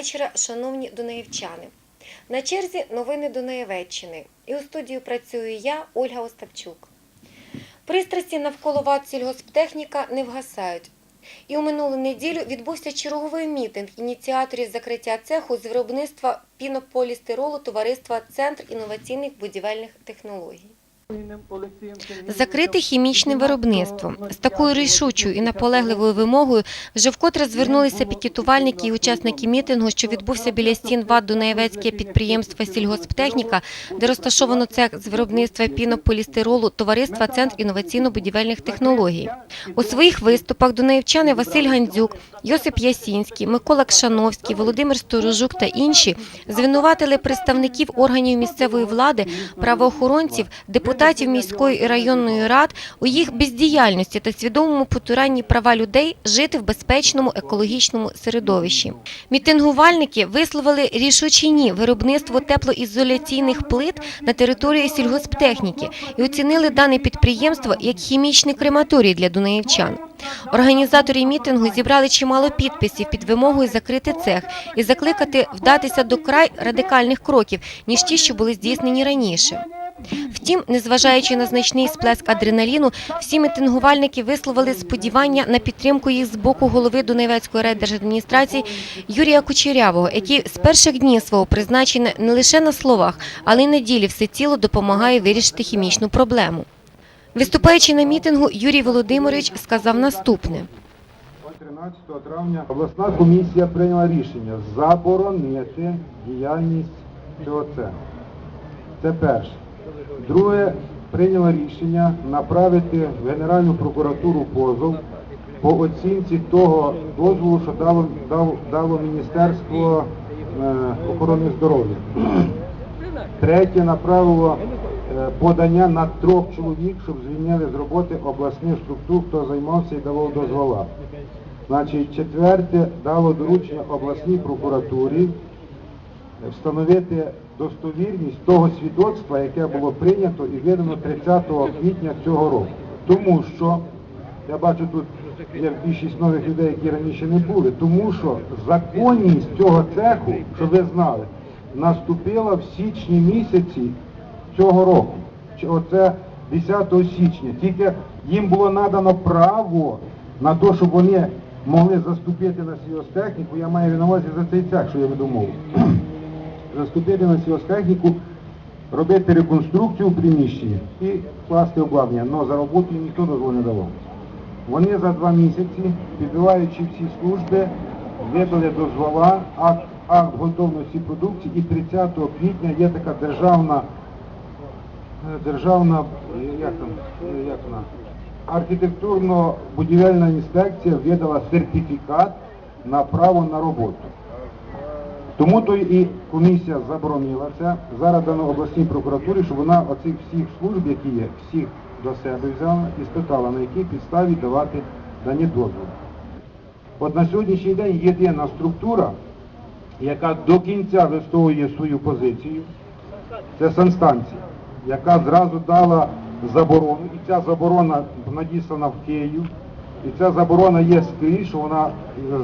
Вечора, шановні дунаївчани. На черзі новини Дунаєвеччини. І у студії працюю я, Ольга Остапчук. Пристрасті навколо ВАД сільгосптехніка не вгасають. І у минулу неділю відбувся черговий мітинг ініціаторів закриття цеху з виробництва пінополістиролу товариства Центр інноваційних будівельних технологій. Закрити хімічне виробництво з такою рішучою і наполегливою вимогою вже вкотре звернулися пікетувальники і учасники мітингу, що відбувся біля стін ВАД Дунаєвецьке підприємства «Сільгосптехніка», де розташовано цех з виробництва пінополістиролу товариства Центр інноваційно-будівельних технологій. У своїх виступах дунаївчани Василь Гандзюк, Йосип Ясінський, Микола Кшановський, Володимир Сторожук та інші звинуватили представників органів місцевої влади, правоохоронців, депутатів міської і районної рад у їх бездіяльності та свідомому потуранні права людей жити в безпечному екологічному середовищі. Мітингувальники висловили рішучі ні виробництву теплоізоляційних плит на території сільгосптехніки і оцінили дане підприємство як хімічний крематорій для дунаївчан. Організатори мітингу зібрали чимало підписів під вимогою закрити цех і закликати вдатися до край радикальних кроків, ніж ті, що були здійснені раніше. Втім, незважаючи на значний сплеск адреналіну, всі мітингувальники висловили сподівання на підтримку їх з боку голови Донецької райдержадміністрації Юрія Кучерявого, який з перших днів свого призначення не лише на словах, але й на ділі всеціло допомагає вирішити хімічну проблему. Виступаючи на мітингу, Юрій Володимирович сказав наступне. 13 травня обласна комісія прийняла рішення заборонити діяльність цього цеху. Це перше. Друге, прийняла рішення направити в Генеральну прокуратуру позов по оцінці того дозволу, що дало, дало, Міністерство е, охорони здоров'я. Третє направило е, подання на трьох чоловік, щоб звільнили з роботи обласних структур, хто займався і давав дозвола. Значить, четверте дало доручення обласній прокуратурі встановити достовірність того свідоцтва, яке було прийнято і видано 30 квітня цього року. Тому що, я бачу тут є більшість нових людей, які раніше не були, тому що законність цього цеху, що ви знали, наступила в січні місяці цього року. Оце 10 січня. Тільки їм було надано право на те, щоб вони могли заступити на сільгосптехніку, я маю на увазі за цей цех, що я веду мову. Заступити на сільгосптехніку, робити реконструкцію в приміщенні і класти обладнання. Але за роботу ніхто дозволу не давав. Вони за два місяці, підбиваючи всі служби, видали дозвола, акт, акт готовності продукції і 30 квітня є така державна е, державна е, як там, е, як вона, архітектурно-будівельна інспекція видала сертифікат на право на роботу. Тому то і комісія заборонила це. Зараз дано обласній прокуратурі, щоб вона оцих всіх служб, які є, всіх до себе взяла і спитала, на якій підставі давати дані дозволи. От на сьогоднішній день єдина структура, яка до кінця вистоює свою позицію, це санстанція, яка зразу дала заборону, і ця заборона надіслана в Київ, і ця заборона є скрізь, що вона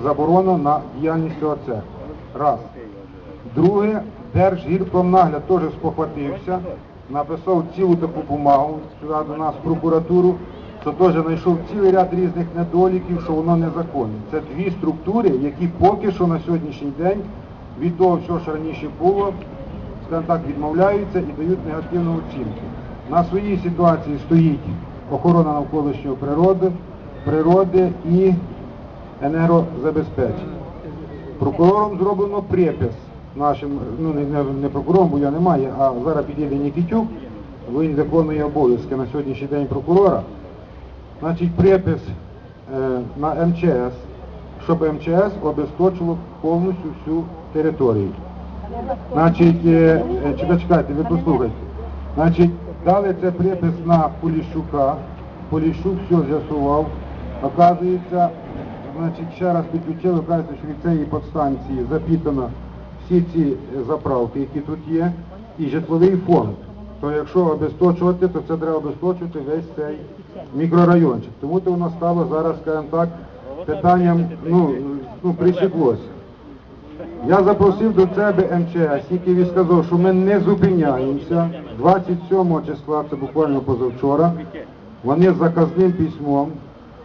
заборона на діяльність цього цеху. Раз. Друге, Держгірпромнагляд теж спохватився, написав цілу таку бумагу сюди до нас в прокуратуру, що теж знайшов цілий ряд різних недоліків, що воно незаконне. Це дві структури, які поки що на сьогоднішній день від того, що раніше було, скажімо так, відмовляються і дають негативну оцінку. На своїй ситуації стоїть охорона навколишньої природи, природи і енергозабезпечення. Прокурором зроблено припис нашим, ну не, не, прокурором, бо я немає, а зараз підійде Нікітюк, він виконує обов'язки на сьогоднішній день прокурора. Значить, припис е, на МЧС, щоб МЧС обесточило повністю всю територію. Значить, е, е, чекайте, чекайте, ви послухайте. Значить, дали це припис на Поліщука, Поліщук все з'ясував. Оказується, значить, ще раз підключили, оказується, що від цієї подстанції запітано всі ці е, заправки, які тут є, і житловий фонд. То якщо обесточувати, то це треба обесточувати весь цей мікрорайончик. Тому то воно стало зараз, скажімо так, питанням, ну, ну присіклося. Я запросив до себе МЧС, який він сказав, що ми не зупиняємося. 27 числа, це буквально позавчора, вони з заказним письмом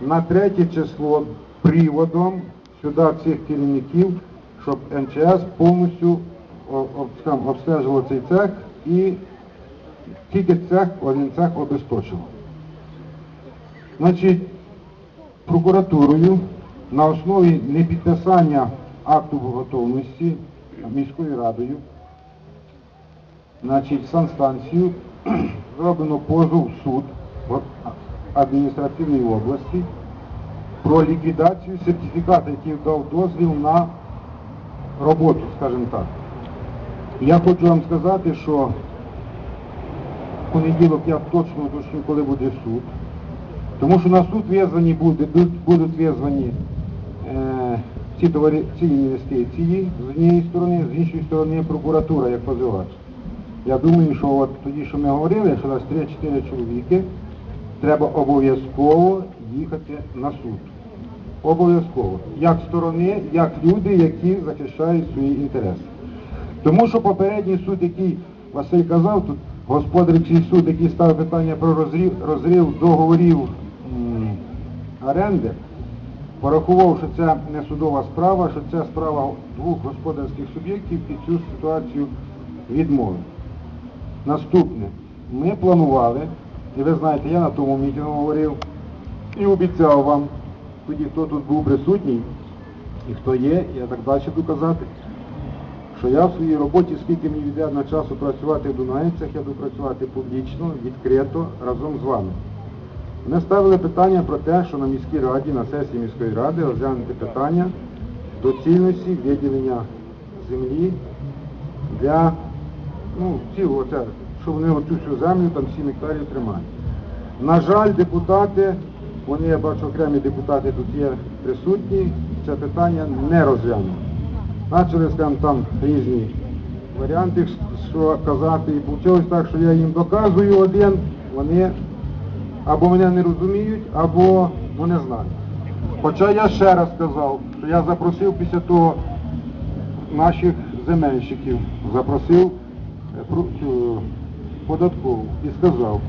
на 3 число приводом сюди цих керівників, щоб МЧС повністю скажімо, обстежував цей цех і тільки цех, один цех обесточував. Значить, прокуратурою на основі непідписання акту готовності міською радою, значить, санстанцію зроблено позов в суд в адміністративній області про ліквідацію сертифікату, який дав дозвіл на роботу, скажімо так. Я хочу вам сказати, що в понеділок я точно уточню, коли буде суд. Тому що на суд визвані буде, будуть, визвані е, ці, товарі, ці інвестиції з однієї сторони, з іншої сторони прокуратура як позивач. Я думаю, що от тоді, що ми говорили, що нас 3-4 чоловіки, треба обов'язково їхати на суд. Обов'язково. Як сторони, як люди, які захищають свої інтереси. Тому що попередній суд, який Василь казав, тут господарський суд, який ставив питання про розрив, розрив договорів оренди, порахував, що це не судова справа, що це справа двох господарських суб'єктів і цю ситуацію відмовив. Наступне. Ми планували, і ви знаєте, я на тому мітингу говорив і обіцяв вам, тоді хто тут був присутній і хто є, я так далі буду казати, що я в своїй роботі, скільки мені йде на часу працювати в Дунаївцях, я буду працювати публічно, відкрито, разом з вами. Ми ставили питання про те, що на міській раді, на сесії міської ради розглянути питання доцільності виділення землі для ну, цілого що вони оцю всю землю там 7 гектарів тримають. На жаль, депутати, вони, я бачу, окремі депутати тут є присутні, це питання не розглянули. Почали, там різні варіанти, що казати, і вийшло так, що я їм доказую один, вони або мене не розуміють, або ну, не знають. Хоча я ще раз сказав, що я запросив після того наших земельщиків, запросив е, податкову і сказав,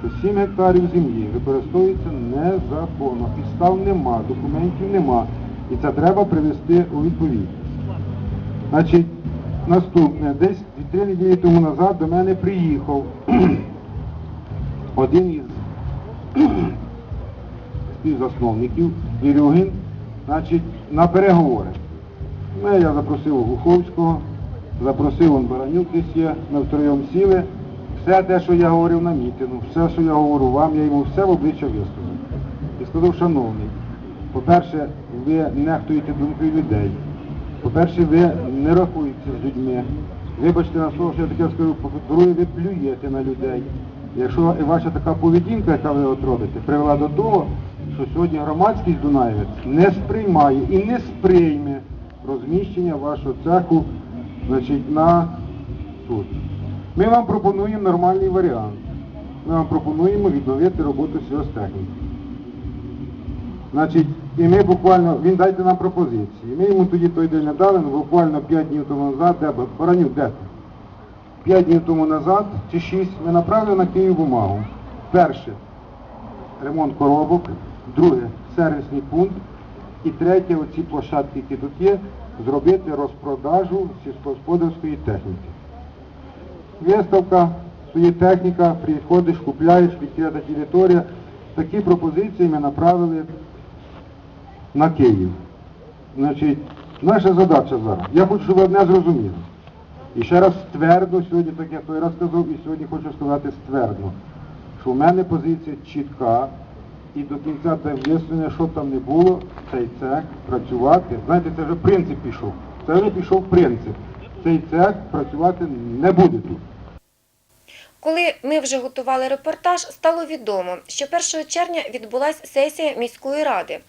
що 7 гектарів землі використовується незаконно, підстав нема, документів нема, і це треба привести у відповідь. Значить, наступне, десь три неділі тому назад до мене приїхав один із співзасновників Вірюгін, значить, на переговори. Ну, я запросив Глуховського, запросив он Баранюк десь є, ми втроєм сіли. Все те, що я говорив на мітингу, все, що я говорю вам, я йому все в обличчя висказав. І сказав, шановний, по-перше, ви нехтуєте думкою людей. По-перше, ви не рахуєтеся з людьми. Вибачте на слово, що я таке скажу, по-друге, ви плюєте на людей. Якщо ваша така поведінка, яка ви от робите, привела до того, що сьогодні громадськість Дунаєвець не сприймає і не сприйме розміщення вашого цеху значить, на тут. Ми вам пропонуємо нормальний варіант. Ми вам пропонуємо відновити роботу сільгосптехніки. Значить, і ми буквально, він дайте нам пропозиції. Ми йому тоді той день не дали, ну буквально 5 днів тому назад, де Баранюк, де ти? 5 днів тому назад чи 6 ми направили на Київ бумагу. Перше ремонт коробок, друге сервісний пункт і третє оці площадки, які тут є, зробити розпродажу сільськогосподарської техніки. Виставка, стоїть техніка, приходиш, купляєш, відкрита територія. Такі пропозиції ми направили на Київ. Значить, наша задача зараз. Я хочу, щоб ви одне зрозуміли. І ще раз ствердно, сьогодні, так я той раз сказав, і сьогодні хочу сказати ствердно, що в мене позиція чітка і до кінця те в'яснення, що там не було, цей цех працювати. Знаєте, це вже принцип пішов. Це вже пішов принцип. Цей цех працювати не буде тут. Коли ми вже готували репортаж, стало відомо, що 1 червня відбулася сесія міської ради,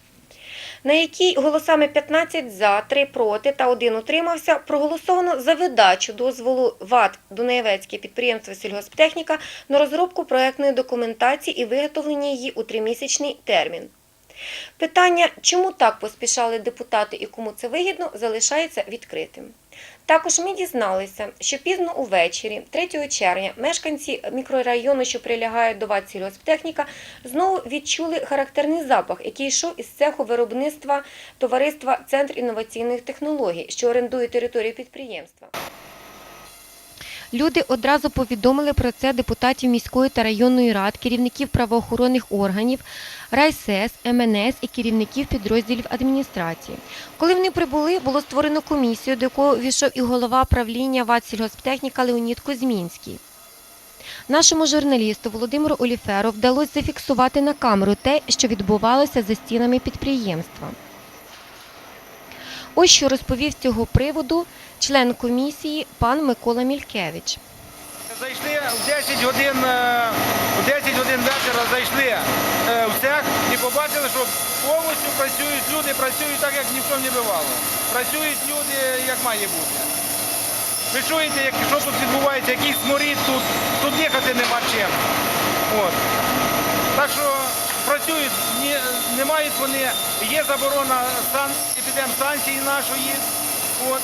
на якій голосами 15 за, 3 проти та 1 утримався проголосовано за видачу дозволу ВАД Дунаєвецьке підприємство сільгосптехніка на розробку проектної документації і виготовлення її у тримісячний термін. Питання, чому так поспішали депутати і кому це вигідно, залишається відкритим. Також ми дізналися, що пізно увечері, 3 червня, мешканці мікрорайону, що прилягає до ВАТ «Сільгосптехніка», знову відчули характерний запах, який йшов із цеху виробництва товариства Центр інноваційних технологій, що орендує територію підприємства. Люди одразу повідомили про це депутатів міської та районної рад, керівників правоохоронних органів, райсес, МНС і керівників підрозділів адміністрації. Коли вони прибули, було створено комісію, до якої війшов і голова правління ВАТ «Сільгосптехніка» Леонід Козмінський. Нашому журналісту Володимиру Оліферу вдалося зафіксувати на камеру те, що відбувалося за стінами підприємства. Ось що розповів з цього приводу член комісії пан Микола Мількевич. Зайшли в 10 годин, е, в 10 годин вечора зайшли е, в цех і побачили, що повністю працюють люди, працюють так, як ні в чому не бувало. Працюють люди, як має бути. Ви чуєте, як, що тут відбувається, який сморід тут, тут їхати нема чим. От. Так що працюють, ні, не мають вони, є заборона стан, епідемстанції нашої. От.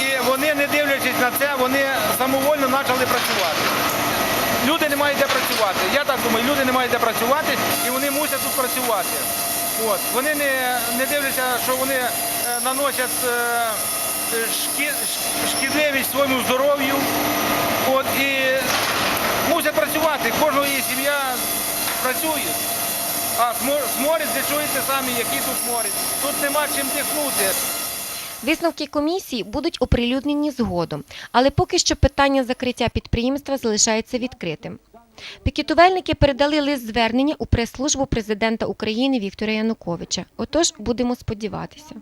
І вони, не дивлячись на це, вони самовольно почали працювати. Люди не мають де працювати. Я так думаю, люди не мають де працювати і вони мусять тут працювати. От. Вони не, не дивляться, що вони е, наносять е, шкі- шкідливість своєму здоров'ю. От, і мусять працювати. Кожного є сім'я працює. А смо- сморід, ви чуєте самі, який тут сморід. Тут нема чим дихнути. Висновки комісії будуть оприлюднені згодом, але поки що питання закриття підприємства залишається відкритим. Пікетувальники передали лист звернення у прес-службу президента України Віктора Януковича. Отож, будемо сподіватися.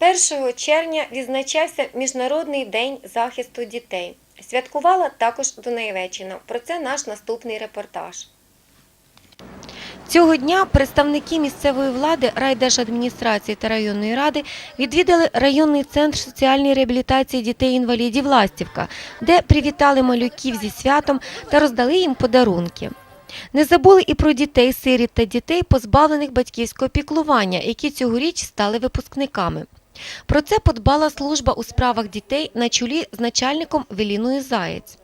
1 червня відзначався Міжнародний день захисту дітей. Святкувала також Дунаєвеччина. Про це наш наступний репортаж. Цього дня представники місцевої влади, райдержадміністрації та районної ради відвідали районний центр соціальної реабілітації дітей-інвалідів Ластівка, де привітали малюків зі святом та роздали їм подарунки. Не забули і про дітей, сиріт та дітей, позбавлених батьківського піклування, які цьогоріч стали випускниками. Про це подбала служба у справах дітей на чолі з начальником Веліною Заєць.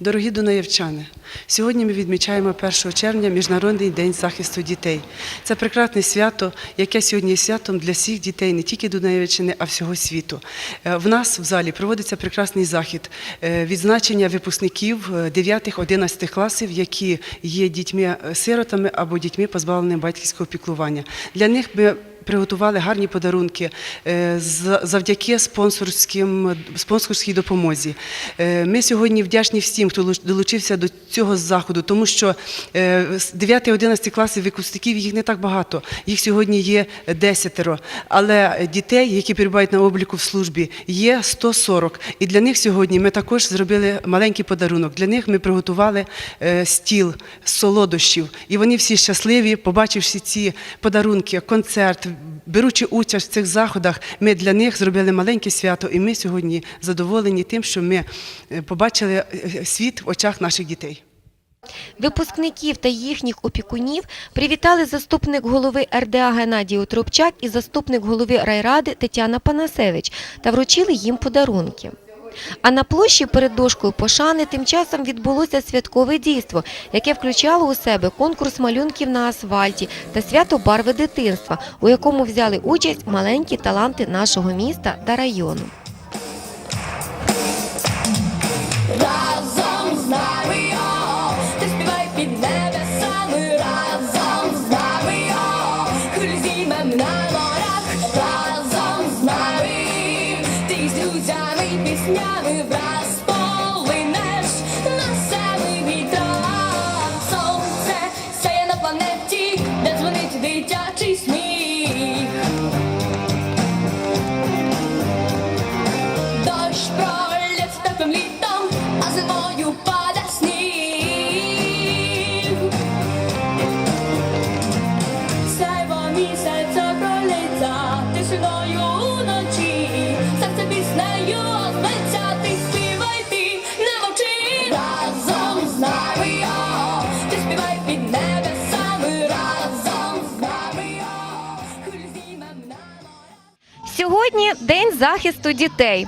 Дорогі дунаєвчани, сьогодні ми відмічаємо 1 червня Міжнародний день захисту дітей. Це прекрасне свято, яке сьогодні є святом для всіх дітей, не тільки Дунаєвиччини, а всього світу. Е, В нас в залі проводиться прекрасний захід е, відзначення випускників 9-11 класів, які є дітьми-сиротами або дітьми, позбавленими батьківського піклування. Для них ми приготували гарні подарунки е, завдяки спонсорським, спонсорській допомозі. Е, Ми сьогодні вдячні всім, хто долучився до цього заходу, тому що е, 9-11 класів випускників їх не так багато. Їх сьогодні є десятеро. Але дітей, які перебувають на обліку в службі, є 140. І для них сьогодні ми також зробили маленький подарунок. Для них ми приготували е, стіл солодощів. І вони всі щасливі, побачивши ці подарунки, концерт, беручи участь в цих заходах, ми для них зробили маленьке свято. І ми сьогодні задоволені тим, що ми е, побачили е, світ в очах наших дітей. Випускників та їхніх опікунів привітали заступник голови РДА Геннадій Утропчак і заступник голови райради Тетяна Панасевич та вручили їм подарунки. А на площі перед дошкою пошани тим часом відбулося святкове дійство, яке включало у себе конкурс малюнків на асфальті та свято барви дитинства, у якому взяли участь маленькі таланти нашого міста та району. Захисту дітей.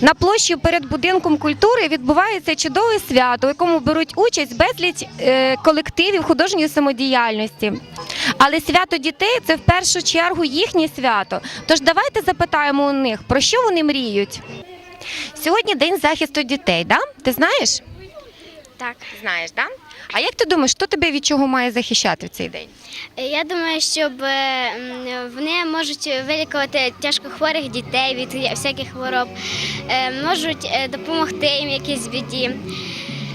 На площі перед будинком культури відбувається чудове свято, у якому беруть участь безліч е, колективів художньої самодіяльності. Але свято дітей це в першу чергу їхнє свято. Тож давайте запитаємо у них, про що вони мріють. Сьогодні день захисту дітей, да? Ти знаєш? Так, Знаєш, да? А як ти думаєш, хто тебе від чого має захищати в цей день? Е, я думаю, щоб е, вони можуть вилікувати тяжкохворих дітей від всяких хвороб, е, можуть допомогти їм в якійсь біді.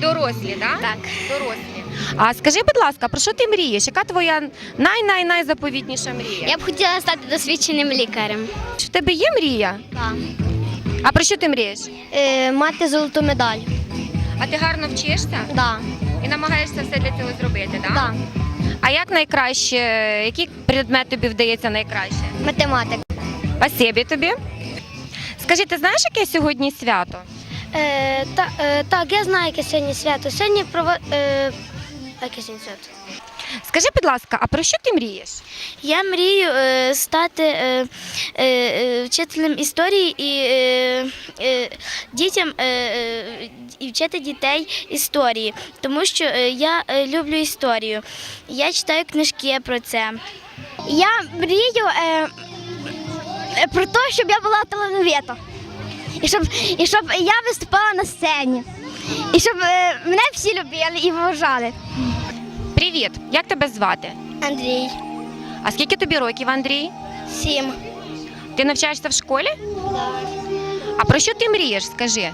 Дорослі, да? Так. Дорослі. А скажи, будь ласка, про що ти мрієш? Яка твоя най-най-найзаповітніша мрія? Я б хотіла стати досвідченим лікарем. В тебе є мрія? Так. А про що ти мрієш? Е, мати золоту медаль. А ти гарно вчишся Да. І намагаєшся все для цього зробити, так? Так. А як найкраще, який предмет тобі вдається найкраще? Математика. Спасибі тобі. Скажи, ти знаєш, яке сьогодні свято? Е, та, е, так, я знаю, яке сьогодні свято. Сьогодні прово... е, яке сьогодні свято? Скажи, будь ласка, а про що ти мрієш? Я мрію е, стати е, е, е, вчителем історії і е, е, дітям е, е, і вчити дітей історії, тому що е, я е, люблю історію. Я читаю книжки про це. Я мрію е, е, про те, щоб я була талановита. І щоб, і щоб я виступала на сцені. І щоб е, мене всі любили і вважали. Привіт, як тебе звати? Андрій, А скільки тобі років, Андрій? сім. Ти навчаєшся в школі? А про що ти мрієш? Скажи.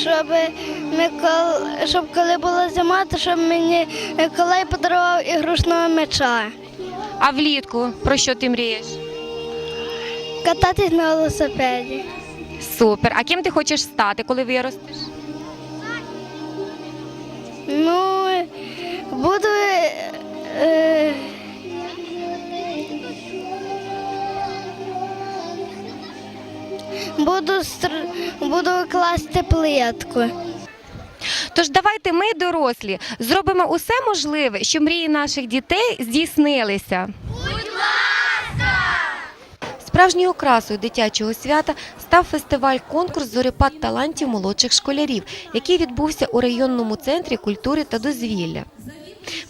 Щоб Микол... щоб коли була зима, то щоб мені Миколай подарував ігрушного м'яча. А влітку про що ти мрієш? Кататись на велосипеді. Супер. А ким ти хочеш стати, коли виростеш? Ну, буду. Е... Буду стр... буду класти плитку. Тож давайте ми, дорослі, зробимо усе можливе, щоб мрії наших дітей здійснилися. Справжньою окрасою дитячого свята став фестиваль-конкурс Зорепад талантів молодших школярів, який відбувся у районному центрі культури та дозвілля.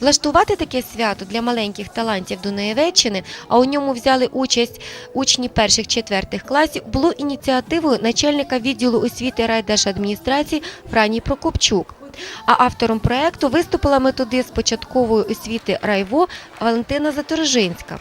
Влаштувати таке свято для маленьких талантів Дунаєвеччини, а у ньому взяли участь учні перших-четвертих класів, було ініціативою начальника відділу освіти райдержадміністрації Франії Прокопчук. А автором проекту виступила методист початкової освіти Райво Валентина Заторжинська.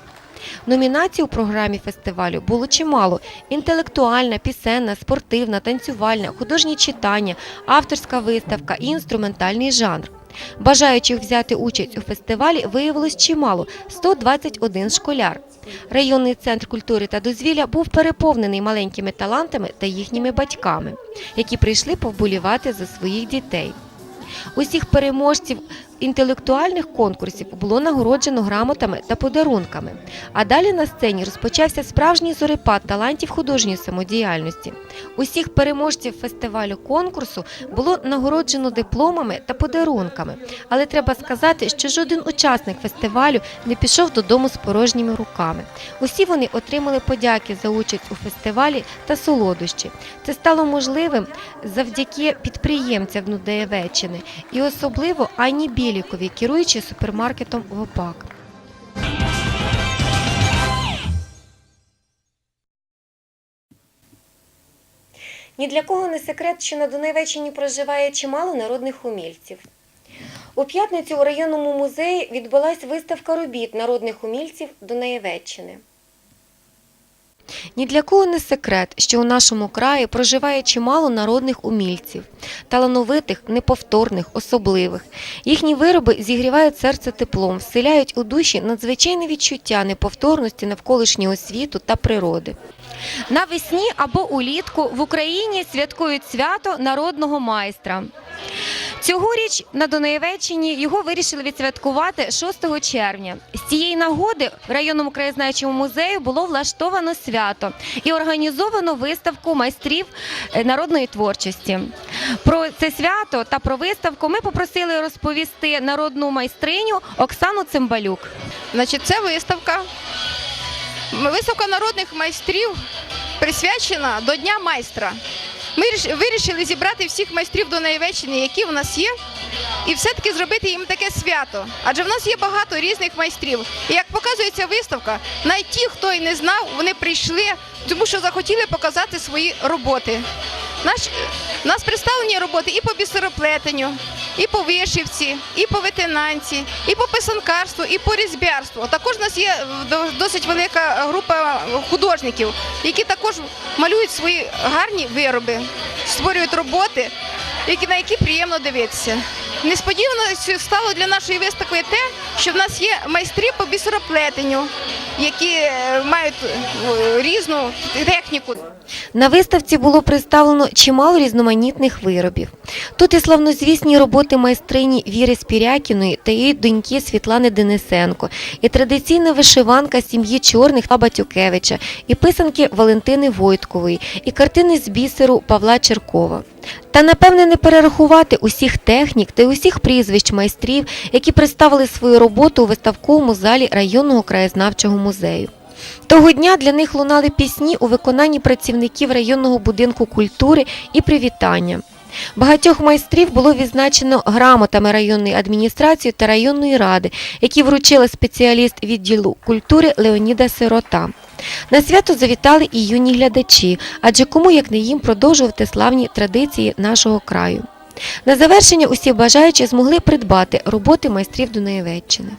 Номінацій у програмі фестивалю було чимало: інтелектуальна, пісенна, спортивна, танцювальна, художні читання, авторська виставка і інструментальний жанр. Бажаючих взяти участь у фестивалі виявилось чимало 121 школяр. Районний центр культури та дозвілля був переповнений маленькими талантами та їхніми батьками, які прийшли повболівати за своїх дітей. Усіх переможців інтелектуальних конкурсів було нагороджено грамотами та подарунками. А далі на сцені розпочався справжній зорепад талантів художньої самодіяльності. Усіх переможців фестивалю конкурсу було нагороджено дипломами та подарунками. Але треба сказати, що жоден учасник фестивалю не пішов додому з порожніми руками. Усі вони отримали подяки за участь у фестивалі та солодощі. Це стало можливим завдяки підприємцям Нудеєвеччини і особливо Анні Біліковій, керуючи супермаркетом ВОПАК. Ні для кого не секрет, що на Донеччині проживає чимало народних умільців. У п'ятницю у районному музеї відбулась виставка робіт народних умільців Донеєвеччини. Ні для кого не секрет, що у нашому краї проживає чимало народних умільців, талановитих, неповторних, особливих. Їхні вироби зігрівають серце теплом, вселяють у душі надзвичайне відчуття неповторності навколишнього світу та природи. Навесні або улітку в Україні святкують свято народного майстра. Цьогоріч на Дунаєвеччині його вирішили відсвяткувати 6 червня. З цієї нагоди в районному краєзнавчому музею було влаштовано свято і організовано виставку майстрів е, народної творчості. Про це свято та про виставку ми попросили розповісти народну майстриню Оксану Цимбалюк. Значить, це виставка Виставка народних майстрів присвячена до Дня майстра. Ми вирішили зібрати всіх майстрів Дунаєвеччини, які в нас є, і все-таки зробити їм таке свято. Адже в нас є багато різних майстрів. І як показує ця виставка, навіть ті, хто і не знав, вони прийшли, тому що захотіли показати свої роботи. Наш, у нас представлені роботи і по бісероплетенню, і по вишивці, і по ветенанці, і по писанкарству, і по різьбярству. Також у нас є е, до- досить велика група художників, які також малюють свої гарні вироби, створюють роботи, які, на які приємно дивитися. Несподіваністю стало для нашої виставки те, що в нас є майстри по бісероплетенню, які е, мають е, різну техніку. На виставці було представлено чимало різноманітних виробів. Тут і славнозвісні роботи майстрині Віри Спірякіної та її доньки Світлани Денисенко, і традиційна вишиванка сім'ї чорних та Батюкевича, і писанки Валентини Войткової, і картини з бісеру Павла Черкова. Та напевне не перерахувати усіх технік та усіх прізвищ майстрів, які представили свою роботу у виставковому залі районного краєзнавчого музею. Того дня для них лунали пісні у виконанні працівників районного будинку культури і привітання. Багатьох майстрів було відзначено грамотами районної адміністрації та районної ради, які вручили спеціаліст відділу культури Леоніда Сирота. На свято завітали і юні глядачі, адже кому як не їм продовжувати славні традиції нашого краю. На завершення усі бажаючі змогли придбати роботи майстрів Дунаєвеччини.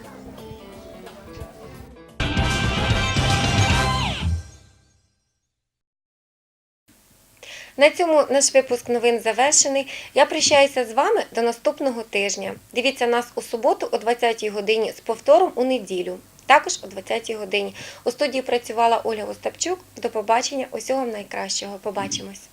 На цьому наш випуск новин завершений. Я прощаюся з вами до наступного тижня. Дивіться нас у суботу о 20-й годині з повтором у неділю. Також о 20-й годині. У студії працювала Ольга Остапчук. До побачення. Усього вам найкращого. Побачимось.